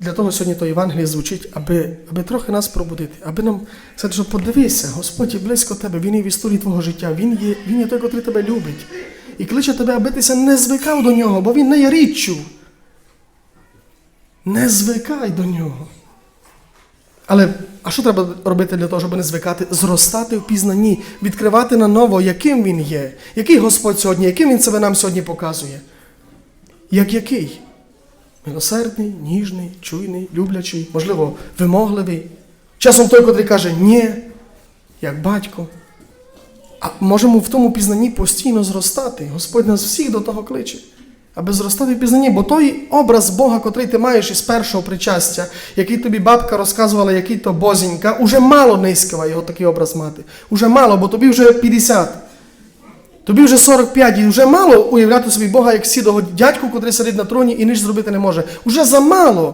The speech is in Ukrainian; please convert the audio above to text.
Для того сьогодні то Євангеліє звучить, аби, аби трохи нас пробудити, аби нам сказати, що подивися, Господь є близько тебе, Він є в історії твого життя, Він є, він є той, котрий тебе любить. І кличе тебе, аби тися не звикав до нього, бо він не є річчю. Не звикай до нього. Але а що треба робити для того, щоб не звикати? Зростати в пізнанні, відкривати на ново, яким він є, який Господь сьогодні, яким він себе нам сьогодні показує. Як який? Милосердний, ніжний, чуйний, люблячий, можливо, вимогливий. Часом той, котрий каже ні, як батько. А можемо в тому пізнанні постійно зростати. Господь нас всіх до того кличе, аби зростати в пізнанні. Бо той образ Бога, котрий ти маєш із першого причастя, який тобі бабка розказувала, який то бозінька, уже мало низького його такий образ мати. Уже мало, бо тобі вже 50. Тобі вже 45 і вже мало уявляти собі Бога як сідого дядьку, котрий сидить на троні і ніч зробити не може. Уже замало.